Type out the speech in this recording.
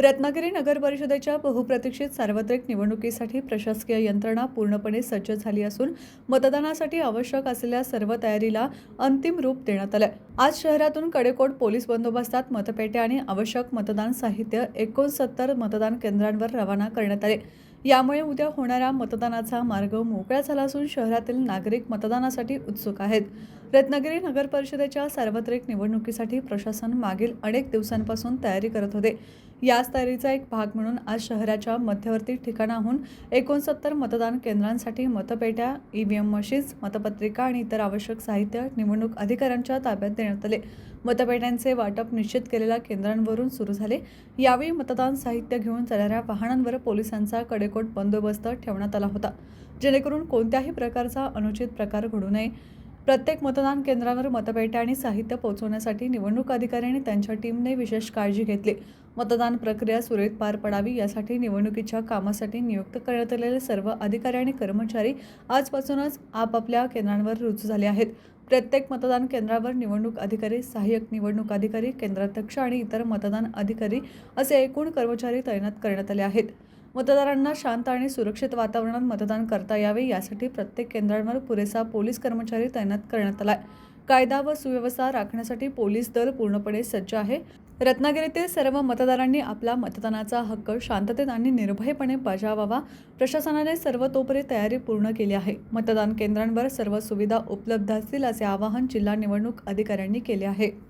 रत्नागिरी नगर परिषदेच्या बहुप्रतीक्षित सार्वत्रिक निवडणुकीसाठी प्रशासकीय यंत्रणा पूर्णपणे सज्ज झाली असून मतदानासाठी आवश्यक असलेल्या सर्व तयारीला अंतिम रूप देण्यात आलं आज शहरातून कडेकोट पोलीस बंदोबस्तात मतपेट्या आणि आवश्यक मतदान साहित्य एकोणसत्तर मतदान केंद्रांवर रवाना करण्यात आले. यामुळे उद्या होणाऱ्या मतदानाचा मार्ग मोकळा झाला असून शहरातील नागरिक मतदानासाठी उत्सुक आहेत. रत्नागिरी नगर परिषदेच्या सार्वत्रिक निवडणुकीसाठी प्रशासन मागील अनेक दिवसांपासून तयारी करत होते. याच तयारीचा एक भाग म्हणून आज शहराच्या मध्यवर्ती ठिकाणाहून एकोणसत्तर मतदान केंद्रांसाठी मतपेट्या ईव्हीएम मशीन्स मतपत्रिका आणि इतर आवश्यक साहित्य निवडणूक अधिकाऱ्यांच्या ताब्यात देण्यात आले. मतपेट्यांचे वाटप निश्चित केलेल्या केंद्रांवरून सुरू झाले. यावेळी मतदान साहित्य घेऊन जाणाऱ्या वाहनांवर पोलिसांचा कडेकोट बंदोबस्त ठेवण्यात आला होता. जेणेकरून कोणत्याही प्रकारचा अनुचित प्रकार घडू नये. प्रत्येक मतदान केंद्रावर मतपेट्या आणि साहित्य पोहोचवण्यासाठी निवडणूक अधिकाऱ्यांनी त्यांच्या टीमने विशेष काळजी घेतली. मतदान प्रक्रिया सुरळीत पार पडावी यासाठी निवडणुकीच्या कामासाठी नियुक्त करण्यात आलेले सर्व अधिकारी आणि कर्मचारी आजपासूनच आपापल्या केंद्रांवर रुजू झाले आहेत. प्रत्येक मतदान केंद्रावर निवडणूक अधिकारी सहाय्यक निवडणूक अधिकारी केंद्राध्यक्ष आणि इतर मतदान अधिकारी असे एकूण कर्मचारी तैनात करण्यात आले आहेत. मतदारांना शांत आणि सुरक्षित वातावरणात मतदान करता यावे यासाठी प्रत्येक केंद्रांवर पुरेसा पोलीस कर्मचारी तैनात करण्यात आलाय. कायदा व सुव्यवस्था राखण्यासाठी पोलीस दल पूर्णपणे सज्ज आहे. रत्नागिरीतील सर्व मतदारांनी आपला मतदानाचा हक्क शांततेत आणि निर्भयपणे बजावावा. प्रशासनाने सर्वतोपरी तयारी पूर्ण केली आहे. मतदान केंद्रांवर सर्व सुविधा उपलब्ध असतील असे आवाहन जिल्हा निवडणूक अधिकाऱ्यांनी केले आहे.